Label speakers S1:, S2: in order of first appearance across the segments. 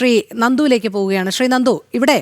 S1: ശ്രീ നന്ദുവിലേക്ക് പോവുകയാണ്. ശ്രീ നന്ദു ഇവിടെ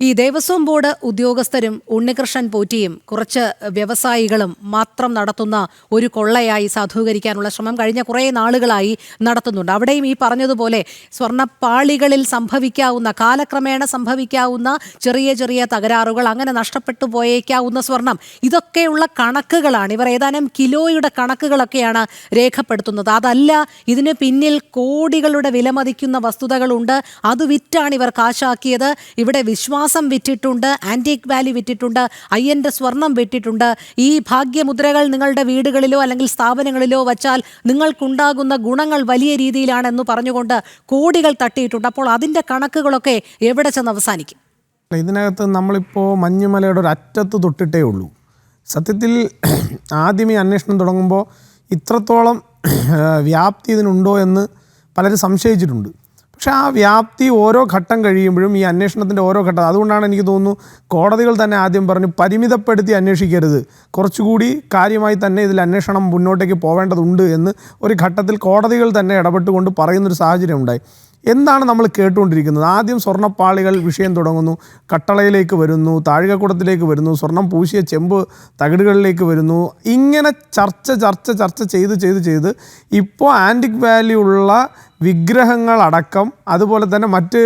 S1: ഈ ദേവസ്വം ബോർഡ് ഉദ്യോഗസ്ഥരും ഉണ്ണികൃഷ്ണൻ പോറ്റിയും കുറച്ച് വ്യവസായികളും മാത്രം നടത്തുന്ന ഒരു കൊള്ളയായി സാധൂകരിക്കാനുള്ള ശ്രമം കഴിഞ്ഞ കുറേ നാളുകളായി നടത്തുന്നുണ്ട്. അവിടെയും ഈ പറഞ്ഞതുപോലെ സ്വർണപ്പാളികളിൽ സംഭവിക്കാവുന്ന കാലക്രമേണ സംഭവിക്കാവുന്ന ചെറിയ ചെറിയ തകരാറുകൾ അങ്ങനെ നഷ്ടപ്പെട്ടു പോയേക്കാവുന്ന സ്വർണം ഇതൊക്കെയുള്ള കണക്കുകളാണ്. ഇവർ ഏതാനും കിലോയുടെ കണക്കുകളൊക്കെയാണ് രേഖപ്പെടുത്തുന്നത്. അതല്ല ഇതിന് പിന്നിൽ കോടികളുടെ വിലമതിക്കുന്ന വസ്തുതകളുണ്ട്. അത് വിറ്റാണ് ഇവർ കാശാക്കിയത്. ഇവിടെ വിശ്വാസം വിറ്റിട്ടുണ്ട് ആന്റീക് വാലി വിറ്റിട്ടുണ്ട് അയ്യന്റെ സ്വർണം വിറ്റിട്ടുണ്ട്. ഈ ഭാഗ്യമുദ്രകൾ നിങ്ങളുടെ വീടുകളിലോ അല്ലെങ്കിൽ സ്ഥാപനങ്ങളിലോ വച്ചാൽ നിങ്ങൾക്കുണ്ടാകുന്ന ഗുണങ്ങൾ വലിയ രീതിയിലാണെന്ന് പറഞ്ഞുകൊണ്ട് കോടികൾ തട്ടിയിട്ടുണ്ട്. അപ്പോൾ അതിന്റെ കണക്കുകളൊക്കെ എവിടെ ചെന്ന് അവസാനിക്കും?
S2: ഇതിനകത്ത് നമ്മളിപ്പോൾ മഞ്ഞുമലയുടെ ഒരു അറ്റത്ത് തൊട്ടിട്ടേ ഉള്ളൂ. സത്യത്തിൽ ആദ്യം ഈ അന്വേഷണം തുടങ്ങുമ്പോൾ ഇത്രത്തോളം വ്യാപ്തി ഇതിനുണ്ടോ എന്ന് പലരും സംശയിച്ചിട്ടുണ്ട്. പക്ഷേ ആ വ്യാപ്തി ഓരോ ഘട്ടം കഴിയുമ്പോഴും ഈ അന്വേഷണത്തിന്റെ ഓരോ ഘട്ടം. അതുകൊണ്ടാണ് എനിക്ക് തോന്നുന്നു കോടതികൾ തന്നെ ആദ്യം പറഞ്ഞു പരിമിതപ്പെടുത്തി അന്വേഷിക്കരുത്. കുറച്ചുകൂടി കാര്യമായി തന്നെ ഇതിൽ അന്വേഷണം മുന്നോട്ടേക്ക് പോവേണ്ടതുണ്ട് എന്ന് ഒരു ഘട്ടത്തിൽ കോടതികൾ തന്നെ ഇടപെട്ടുകൊണ്ട് പറയുന്നൊരു സാഹചര്യം ഉണ്ടായി. എന്താണ് നമ്മൾ കേട്ടുകൊണ്ടിരിക്കുന്നത്? ആദ്യം സ്വർണപ്പാളികൾ വിഷയം തുടങ്ങുന്നു. കട്ടളയിലേക്ക് വരുന്നു താഴികക്കുടത്തിലേക്ക് വരുന്നു സ്വർണം പൂശിയ ചെമ്പ് തകിടുകളിലേക്ക് വരുന്നു. ഇങ്ങനെ ചർച്ച ചർച്ച ചർച്ച ചെയ്ത് ചെയ്ത് ചെയ്ത് ഇപ്പോൾ ആന്റിക് വാല്യൂ ഉള്ള വിഗ്രഹങ്ങളടക്കം അതുപോലെ തന്നെ മറ്റ്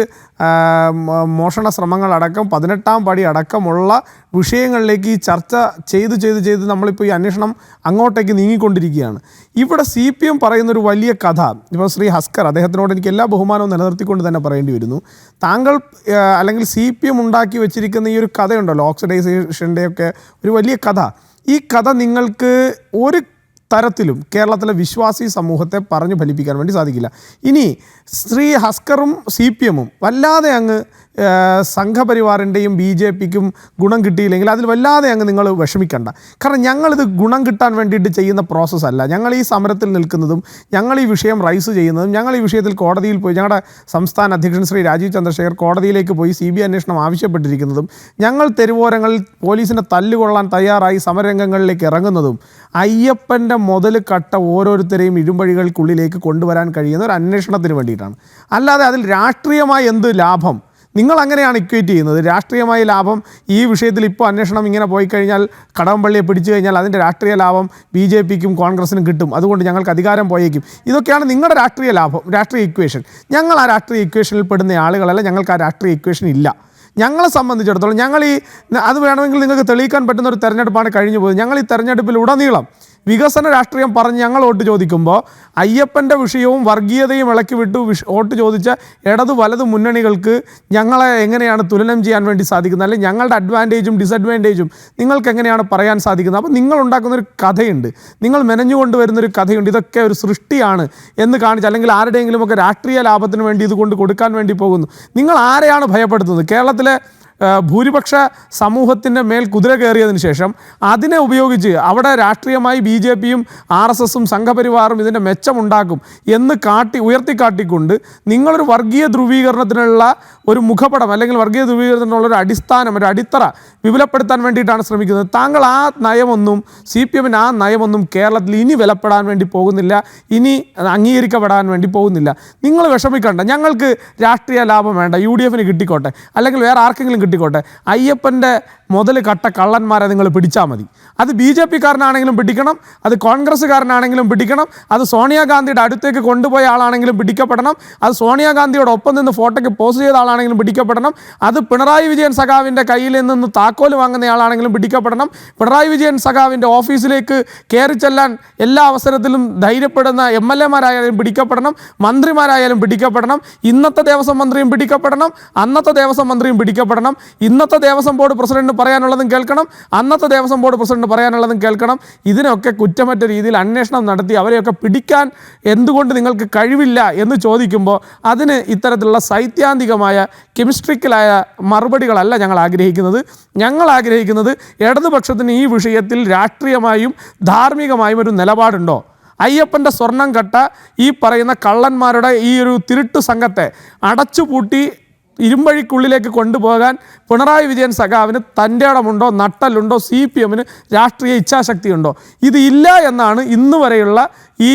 S2: മോഷണ ശ്രമങ്ങളടക്കം പതിനെട്ടാം പടി അടക്കമുള്ള വിഷയങ്ങളിലേക്ക് ഈ ചർച്ച ചെയ്ത് ചെയ്ത് ചെയ്ത് നമ്മളിപ്പോൾ ഈ അന്വേഷണം അങ്ങോട്ടേക്ക് നീങ്ങിക്കൊണ്ടിരിക്കുകയാണ്. ഇവിടെ സി പി എം പറയുന്നൊരു വലിയ കഥ ഇപ്പോൾ ശ്രീ ഹസ്കർ അദ്ദേഹത്തിനോട് എനിക്ക് എല്ലാ ബഹുമാനവും നിലനിർത്തിക്കൊണ്ട് തന്നെ പറയേണ്ടി വരുന്നു താങ്കൾ അല്ലെങ്കിൽ സി പി എം ഉണ്ടാക്കി വെച്ചിരിക്കുന്ന ഈ ഒരു കഥയുണ്ടല്ലോ ഓക്സിഡൈസേഷന്റെയൊക്കെ ഒരു വലിയ കഥ. ഈ കഥ നിങ്ങൾക്ക് ഒരു തരത്തിലും കേരളത്തിലെ വിശ്വാസി സമൂഹത്തെ പറഞ്ഞു ഫലിപ്പിക്കാൻ വേണ്ടി സാധിക്കില്ല. ഇനി ശ്രീ ഹസ്കറും സി പി എമ്മും വല്ലാതെ അങ്ങ് സംഘപരിവാറിന്റെയും ബി ജെ പിക്കും ഗുണം കിട്ടിയില്ലെങ്കിൽ അതിൽ വല്ലാതെ അങ്ങ് നിങ്ങൾ വിഷമിക്കണ്ട. കാരണം ഞങ്ങളിത് ഗുണം കിട്ടാൻ വേണ്ടിയിട്ട് ചെയ്യുന്ന പ്രോസസ്സ് അല്ല. ഞങ്ങൾ ഈ സമരത്തിൽ നിൽക്കുന്നതും ഞങ്ങൾ ഈ വിഷയം റൈസ് ചെയ്യുന്നതും ഞങ്ങൾ ഈ വിഷയത്തിൽ കോടതിയിൽ പോയി ഞങ്ങളുടെ സംസ്ഥാന അധ്യക്ഷൻ ശ്രീ രാജീവ് ചന്ദ്രശേഖർ കോടതിയിലേക്ക് പോയി സി ബി അന്വേഷണം ആവശ്യപ്പെട്ടിരിക്കുന്നതും ഞങ്ങൾ തെരുവോരങ്ങളിൽ പോലീസിനെ തല്ലുകൊള്ളാൻ തയ്യാറായി സമരരംഗങ്ങളിലേക്ക് ഇറങ്ങുന്നതും അയ്യപ്പന്റെ മുതൽ കട്ട ഓരോരുത്തരെയും ഇരുമ്പഴികൾക്കുള്ളിലേക്ക് കൊണ്ടുവരാൻ കഴിയുന്ന ഒരു അന്വേഷണത്തിന് വേണ്ടിയിട്ടാണ്. അല്ലാതെ അതിൽ രാഷ്ട്രീയമായ എന്ത് ലാഭം? നിങ്ങൾ അങ്ങനെയാണ് ഇക്വേറ്റ് ചെയ്യുന്നത്. രാഷ്ട്രീയമായ ലാഭം ഈ വിഷയത്തിൽ ഇപ്പോൾ അന്വേഷണം ഇങ്ങനെ പോയി കഴിഞ്ഞാൽ കടകംപള്ളിയെ പിടിച്ചു കഴിഞ്ഞാൽ അതിന്റെ രാഷ്ട്രീയ ലാഭം ബി ജെ പിക്കും കോൺഗ്രസിനും കിട്ടും. അതുകൊണ്ട് ഞങ്ങൾക്ക് അധികാരം പോയേക്കും. ഇതൊക്കെയാണ് നിങ്ങളുടെ രാഷ്ട്രീയ ലാഭം രാഷ്ട്രീയ ഇക്വേഷൻ ഞങ്ങൾ ആ രാഷ്ട്രീയ ഇക്വേഷനിൽ പെടുന്ന ആളുകളല്ല ഞങ്ങൾക്ക് ആ രാഷ്ട്രീയ ഇക്വേഷൻ ഇല്ല. ഞങ്ങളെ സംബന്ധിച്ചിടത്തോളം ഞങ്ങൾ ഈ അത് വേണമെങ്കിൽ നിങ്ങൾക്ക് തെളിയിക്കാൻ പറ്റുന്ന ഒരു തെരഞ്ഞെടുപ്പാണ് കഴിഞ്ഞു പോയത്. ഞങ്ങൾ ഈ തെരഞ്ഞെടുപ്പിൽ ഉടനീളം വികസന രാഷ്ട്രീയം പറഞ്ഞ് ഞങ്ങൾ വോട്ട് ചോദിക്കുമ്പോൾ അയ്യപ്പന്റെ വിഷയവും വർഗീയതയും ഇളക്കി വിട്ടു വിഷ വോട്ട് ചോദിച്ച ഇടതു വലതു മുന്നണികൾക്ക് ഞങ്ങളെ എങ്ങനെയാണ് തുലനം ചെയ്യാൻ വേണ്ടി സാധിക്കുന്നത്? അല്ലെങ്കിൽ ഞങ്ങളുടെ അഡ്വാന്റേജും ഡിസഡ്വാന്റേജും നിങ്ങൾക്ക് എങ്ങനെയാണ് പറയാൻ സാധിക്കുന്നത്? അപ്പോൾ നിങ്ങൾ ഉണ്ടാക്കുന്നൊരു കഥയുണ്ട്. നിങ്ങൾ മെനഞ്ഞുകൊണ്ട് വരുന്നൊരു കഥയുണ്ട്. ഇതൊക്കെ ഒരു സൃഷ്ടിയാണ് എന്ന് കാണിച്ച് അല്ലെങ്കിൽ ആരുടെയെങ്കിലുമൊക്കെ രാഷ്ട്രീയ ലാഭത്തിന് വേണ്ടി ഇത് കൊണ്ട് കൊടുക്കാൻ വേണ്ടി പോകുന്നു. നിങ്ങൾ ആരെയാണ് ഭയപ്പെടുത്തുന്നത്? കേരളത്തിലെ ഭൂരിപക്ഷ സമൂഹത്തിന്റെ മേൽ കുതിര കയറിയതിന് ശേഷം അതിനെ ഉപയോഗിച്ച് അവിടെ രാഷ്ട്രീയമായി ബി ജെ പിയും ആർ എസ് എസും സംഘപരിവാറും ഇതിന്റെ മെച്ചമുണ്ടാക്കും എന്ന് കാട്ടി ഉയർത്തിക്കാട്ടിക്കൊണ്ട് നിങ്ങളൊരു വർഗീയ ധ്രുവീകരണത്തിനുള്ള ഒരു മുഖപടം അല്ലെങ്കിൽ വർഗീയ ധ്രുവീകരണത്തിനുള്ള ഒരു അടിസ്ഥാനം ഒരു അടിത്തറ വിപുലപ്പെടുത്താൻ വേണ്ടിയിട്ടാണ് ശ്രമിക്കുന്നത്. താങ്കൾ ആ നയമൊന്നും സി പി എമ്മിന് ആ നയമൊന്നും കേരളത്തിൽ ഇനി വിലപ്പെടാൻ വേണ്ടി പോകുന്നില്ല. ഇനി അംഗീകരിക്കപ്പെടാൻ വേണ്ടി പോകുന്നില്ല. നിങ്ങൾ വിഷമിക്കണ്ട. ഞങ്ങൾക്ക് രാഷ്ട്രീയ ലാഭം വേണ്ട. യു ഡി എഫിന് കിട്ടിക്കോട്ടെ. അല്ലെങ്കിൽ വേറെ ആർക്കെങ്കിലും കിട്ടിക്കോട്ടെ. അയ്യപ്പന്റെ മുതൽ കട്ട കള്ളന്മാരെ നിങ്ങൾ പിടിച്ചാൽ മതി. അത് ബി ജെ പിക്കാരനാണെങ്കിലും പിടിക്കണം അത് കോൺഗ്രസ്സുകാരനാണെങ്കിലും പിടിക്കണം അത് സോണിയാഗാന്ധിയുടെ അടുത്തേക്ക് കൊണ്ടുപോയ ആളാണെങ്കിലും പിടിക്കപ്പെടണം അത് സോണിയാഗാന്ധിയുടെ ഒപ്പം നിന്ന് ഫോട്ടോയ്ക്ക് പോസ്റ്റ് ചെയ്ത ആളാണെങ്കിലും പിടിക്കപ്പെടണം അത് പിണറായി വിജയൻ സഖാവിന്റെ കയ്യിൽ നിന്ന് താക്കോൽ വാങ്ങുന്ന ആളാണെങ്കിലും പിടിക്കപ്പെടണം പിണറായി വിജയൻ സഖാവിന്റെ ഓഫീസിലേക്ക് കയറി ചെല്ലാൻ എല്ലാ അവസരത്തിലും ധൈര്യപ്പെടുന്ന എം എൽ എമാരായാലും പിടിക്കപ്പെടണം മന്ത്രിമാരായാലും പിടിക്കപ്പെടണം ഇന്നത്തെ ദേവസ്വം മന്ത്രിയും പിടിക്കപ്പെടണം അന്നത്തെ ദേവസ്വം മന്ത്രിയും പിടിക്കപ്പെടണം ഇന്നത്തെ ദേവസ്വം ബോർഡ് പ്രസിഡന്റ് പറയാനുള്ളതും കേൾക്കണം. അന്നത്തെ ദേവസ്വം ബോർഡ് പ്രസിഡന്റ് പറയാനുള്ളതും കേൾക്കണം. ഇതിനൊക്കെ കുറ്റമറ്റ രീതിയിൽ അന്വേഷണം നടത്തി അവരെയൊക്കെ പിടിക്കാൻ എന്തുകൊണ്ട് നിങ്ങൾക്ക് കഴിവില്ല എന്ന് ചോദിക്കുമ്പോൾ അതിന് ഇത്തരത്തിലുള്ള സൈദ്ധാന്തികമായ കെമിസ്ട്രിക്കലായ മറുപടികളല്ല ഞങ്ങൾ ആഗ്രഹിക്കുന്നത്. ഞങ്ങൾ ആഗ്രഹിക്കുന്നത് ഇടതുപക്ഷത്തിന് ഈ വിഷയത്തിൽ രാഷ്ട്രീയമായും ധാർമ്മികമായും ഒരു നിലപാടുണ്ടോ? അയ്യപ്പന്റെ സ്വർണം കട്ട ഈ പറയുന്ന കള്ളന്മാരുടെ ഈ ഒരു തിരുട്ടു സംഘത്തെ അടച്ചുപൂട്ടി ഇരുമ്പഴിക്കുള്ളിലേക്ക് കൊണ്ടുപോകാൻ പിണറായി വിജയൻ സഖാവിന് തന്റെ ഇടമുണ്ടോ നട്ടലുണ്ടോ സി പി എമ്മിന് രാഷ്ട്രീയ ഇച്ഛാശക്തിയുണ്ടോ? ഇത് ഇല്ല എന്നാണ് ഇന്ന് വരെയുള്ള ഈ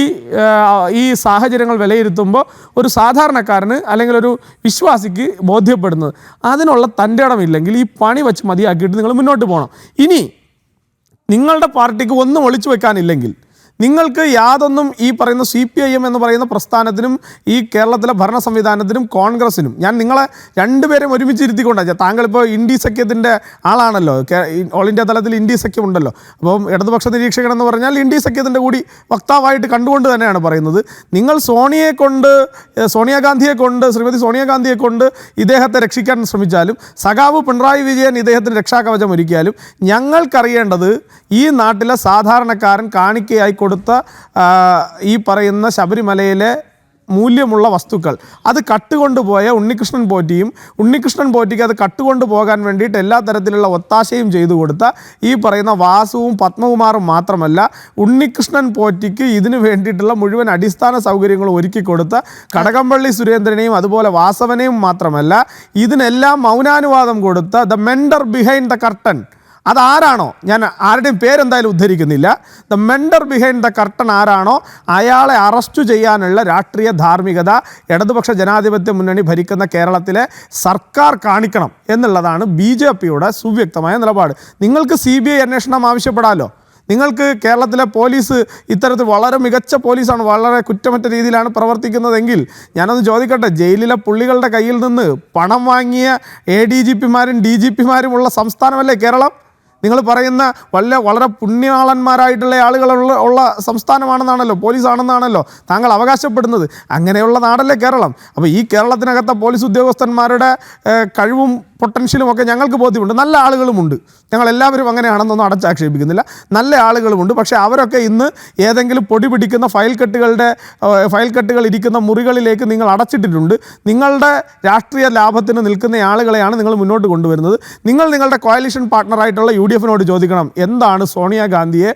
S2: ഈ സാഹചര്യങ്ങൾ വിലയിരുത്തുമ്പോൾ ഒരു സാധാരണക്കാരന് അല്ലെങ്കിൽ ഒരു വിശ്വാസിക്ക് ബോധ്യപ്പെടുന്നത്. അതിനുള്ള തന്റെ ഇടമില്ലെങ്കിൽ ഈ പണി വച്ച് മതിയാക്കിയിട്ട് നിങ്ങൾ മുന്നോട്ട് പോകണം. ഇനി നിങ്ങളുടെ പാർട്ടിക്ക് ഒന്നും ഒളിച്ചു വെക്കാനില്ലെങ്കിൽ നിങ്ങൾക്ക് യാതൊന്നും ഈ പറയുന്ന സി പി ഐ എം എന്ന് പറയുന്ന പ്രസ്ഥാനത്തിനും ഈ കേരളത്തിലെ ഭരണ സംവിധാനത്തിനും കോൺഗ്രസിനും ഞാൻ നിങ്ങളെ രണ്ടുപേരും ഒരുമിച്ച് ഇരുത്തിക്കൊണ്ടാണ് താങ്കളിപ്പോൾ ഇൻഡി സഖ്യത്തിന്റെ ആളാണല്ലോ. ഓൾ ഇന്ത്യ തലത്തിൽ ഇൻഡി സഖ്യം ഉണ്ടല്ലോ. അപ്പം ഇടതുപക്ഷ നിരീക്ഷകൻ എന്ന് പറഞ്ഞാൽ ഇൻഡി സഖ്യത്തിന്റെ കൂടി വക്താവായിട്ട് കണ്ടുകൊണ്ട് തന്നെയാണ് പറയുന്നത്. നിങ്ങൾ സോണിയെ കൊണ്ട് സോണിയാഗാന്ധിയെ കൊണ്ട് ശ്രീമതി സോണിയാഗാന്ധിയെ കൊണ്ട് ഇദ്ദേഹത്തെ രക്ഷിക്കാൻ ശ്രമിച്ചാലും സഖാവ് പിണറായി വിജയൻ ഇദ്ദേഹത്തിന് രക്ഷാകവചം ഒരുക്കിയാലും ഞങ്ങൾക്കറിയേണ്ടത് ഈ നാട്ടിലെ സാധാരണക്കാരൻ കാണിക്കയായി കൊടുത്ത ആ, ഈ പറയുന്ന ശബരിമലയിലെ മൂല്യമുള്ള വസ്തുക്കൾ. അത് കട്ടുകൊണ്ടുപോയ ഉണ്ണികൃഷ്ണൻ പോറ്റിയും ഉണ്ണികൃഷ്ണൻ പോറ്റിക്ക് അത് കട്ടുകൊണ്ട് പോകാൻ വേണ്ടിയിട്ട് എല്ലാ തരത്തിലുള്ള ഒത്താശയും ചെയ്തു കൊടുത്ത ഈ പറയുന്ന വാസുവും പത്മകുമാറും മാത്രമല്ല ഉണ്ണികൃഷ്ണൻ പോറ്റിക്ക് ഇതിനു വേണ്ടിയിട്ടുള്ള മുഴുവൻ അടിസ്ഥാന സൗകര്യങ്ങളും ഒരുക്കി കൊടുത്ത കടകംപള്ളി സുരേന്ദ്രനെയും അതുപോലെ വാസവനെയും മാത്രമല്ല ഇതിനെല്ലാം മൗനാനുവാദം കൊടുത്ത the mender behind the curtain അതാരാണോ? ഞാൻ ആരുടെയും പേരെന്തായാലും ഉദ്ധരിക്കുന്നില്ല. The mender behind the curtain ആരാണോ? അയാളെ അറസ്റ്റ് ചെയ്യാനുള്ള രാഷ്ട്രീയ ധാർമ്മികത ഇടതുപക്ഷ ജനാധിപത്യ മുന്നണി ഭരിക്കുന്ന കേരളത്തിലെ സർക്കാർ കാണിക്കണം എന്നുള്ളതാണ് ബി ജെ പിയുടെ സുവ്യക്തമായ നിലപാട്. നിങ്ങൾക്ക് സി ബി ഐ അന്വേഷണം ആവശ്യപ്പെടാമല്ലോ നിങ്ങൾക്ക് കേരളത്തിലെ പോലീസ് ഇത്തരത്തിൽ വളരെ മികച്ച പോലീസാണ് വളരെ കുറ്റമറ്റ രീതിയിലാണ് പ്രവർത്തിക്കുന്നതെങ്കിൽ ഞാനൊന്ന് ചോദിക്കട്ടെ ജയിലിലെ പുള്ളികളുടെ കയ്യിൽ നിന്ന് പണം വാങ്ങിയ എ ഡി ജി പിമാരും ഡി ജി പിമാരും ഉള്ള സംസ്ഥാനമല്ലേ കേരളം? നിങ്ങൾ പറയുന്ന വളരെ വളരെ പുണ്യാളന്മാരായിട്ടുള്ള ആളുകളുള്ള ഉള്ള സംസ്ഥാനമാണെന്നാണല്ലോ പോലീസ് ആണെന്നാണല്ലോ താങ്കൾ അവകാശപ്പെടുന്നത്. അങ്ങനെയുള്ള നാടല്ലേ കേരളം. അപ്പോൾ ഈ കേരളത്തിനകത്തെ പോലീസ് ഉദ്യോഗസ്ഥന്മാരുടെ കഴിവും പൊട്ടൻഷ്യലും ഒക്കെ ഞങ്ങൾക്ക് ബോധ്യമുണ്ട്. നല്ല ആളുകളുമുണ്ട്. ഞങ്ങൾ എല്ലാവരും അങ്ങനെയാണെന്നൊന്നും അടച്ചാക്ഷേപിക്കുന്നില്ല നല്ല ആളുകളുമുണ്ട്. പക്ഷേ അവരൊക്കെ ഇന്ന് ഏതെങ്കിലും പൊടി പിടിക്കുന്ന ഫയൽ കെട്ടുകളുടെ ഫയൽ കെട്ടുകൾ ഇരിക്കുന്ന മുറികളിലേക്ക് നിങ്ങൾ അടച്ചിട്ടിട്ടുണ്ട്. നിങ്ങളുടെ രാഷ്ട്രീയ ലാഭത്തിന് നിൽക്കുന്ന ആളുകളെയാണ് നിങ്ങൾ മുന്നോട്ട് കൊണ്ടുവരുന്നത്. നിങ്ങൾ നിങ്ങളുടെ കോയലിഷൻ പാർട്ട്ണറായിട്ടുള്ള യു ഡി എഫിനോട് ചോദിക്കണം എന്താണ് സോണിയാഗാന്ധിയെ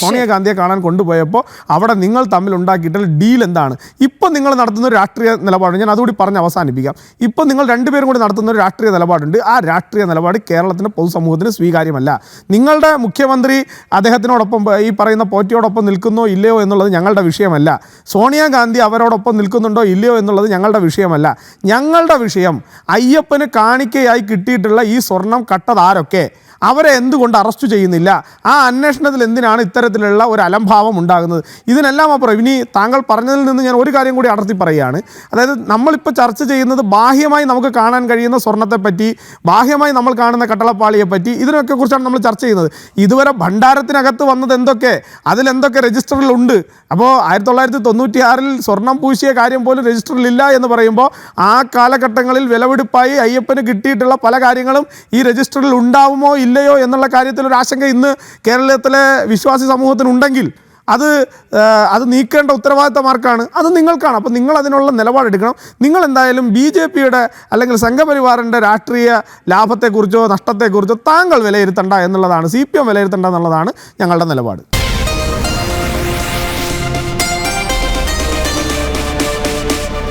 S2: സോണിയാഗാന്ധിയെ കാണാൻ കൊണ്ടുപോയപ്പോൾ അവിടെ നിങ്ങൾ തമ്മിൽ ഉണ്ടാക്കിയിട്ടുള്ള ഡീൽ എന്താണ്? ഇപ്പം നിങ്ങൾ നടത്തുന്ന ഒരു രാഷ്ട്രീയ നിലപാട് ഞാൻ അതുകൂടി പറഞ്ഞ് അവസാനിപ്പിക്കാം. ഇപ്പം നിങ്ങൾ രണ്ടുപേരും കൂടി നടത്തുന്ന ഒരു രാഷ്ട്രീയ നിലപാടുണ്ട്. ആ രാഷ്ട്രീയ നിലപാട് കേരളത്തിന് പൊതുസമൂഹത്തിന് സ്വീകാര്യമല്ല. നിങ്ങളുടെ മുഖ്യമന്ത്രി അദ്ദേഹത്തിനോടൊപ്പം ഈ പറയുന്ന പോറ്റിയോടൊപ്പം നിൽക്കുന്നോ ഇല്ലയോ എന്നുള്ളത് ഞങ്ങളുടെ വിഷയമല്ല. സോണിയാഗാന്ധി അവരോടൊപ്പം നിൽക്കുന്നുണ്ടോ ഇല്ലയോ എന്നുള്ളത് ഞങ്ങളുടെ വിഷയമല്ല. ഞങ്ങളുടെ വിഷയം അയ്യപ്പന് കാണിക്കയായി കിട്ടിയിട്ടുള്ള ഈ സ്വർണം കട്ടതാരൊക്കെ അവരെ എന്തുകൊണ്ട് അറസ്റ്റ് ചെയ്യുന്നില്ല? ആ അന്വേഷണത്തിൽ എന്തിനാണ് ഇത്തരത്തിലുള്ള ഒരു അലംഭാവം ഉണ്ടാകുന്നത്? ഇതിനെല്ലാം അപ്പുറം ഇനി താങ്കൾ പറഞ്ഞതിൽ നിന്ന് ഞാൻ ഒരു കാര്യം കൂടി അടർത്തി പറയുകയാണ്. അതായത് നമ്മളിപ്പോൾ ചർച്ച ചെയ്യുന്നത് ബാഹ്യമായി നമുക്ക് കാണാൻ കഴിയുന്ന സ്വർണത്തെപ്പറ്റി ബാഹ്യമായി നമ്മൾ കാണുന്ന കട്ടളപ്പാളിയെ പറ്റി ഇതിനൊക്കെ കുറിച്ചാണ് നമ്മൾ ചർച്ച ചെയ്യുന്നത്. ഇതുവരെ ഭണ്ഡാരത്തിനകത്ത് വന്നത് എന്തൊക്കെ? അതിലെന്തൊക്കെ രജിസ്റ്ററിലുണ്ട് അപ്പോൾ ആയിരത്തി തൊള്ളായിരത്തി തൊണ്ണൂറ്റി ആറിൽ സ്വർണം പൂശിയ കാര്യം പോലും രജിസ്റ്ററിലില്ല എന്ന് പറയുമ്പോൾ ആ കാലഘട്ടങ്ങളിൽ വിലവെടുപ്പായി അയ്യപ്പന് കിട്ടിയിട്ടുള്ള പല കാര്യങ്ങളും ഈ രജിസ്റ്ററിൽ ഉണ്ടാവുമോ ഇല്ലയോ എന്നുള്ള കാര്യത്തിൽ ഒരു ആശങ്ക ഇന്ന് കേരളത്തിലെ വിശ്വാസി സമൂഹത്തിനുണ്ടെങ്കിൽ അത് അത് നീക്കേണ്ട ഉത്തരവാദിത്തം ആർക്കാണ് അത് നിങ്ങൾക്കാണ്. അപ്പോൾ നിങ്ങൾ അതിനുള്ള നിലപാടെടുക്കണം നിങ്ങൾ എന്തായാലും ബി ജെ പിയുടെ അല്ലെങ്കിൽ സംഘപരിവാറിന്റെ രാഷ്ട്രീയ ലാഭത്തെക്കുറിച്ചോ നഷ്ടത്തെക്കുറിച്ചോ താങ്കൾ വിലയിരുത്തണ്ട എന്നുള്ളതാണ്. സി പി എം വിലയിരുത്തണ്ട എന്നുള്ളതാണ് ഞങ്ങളുടെ നിലപാട്.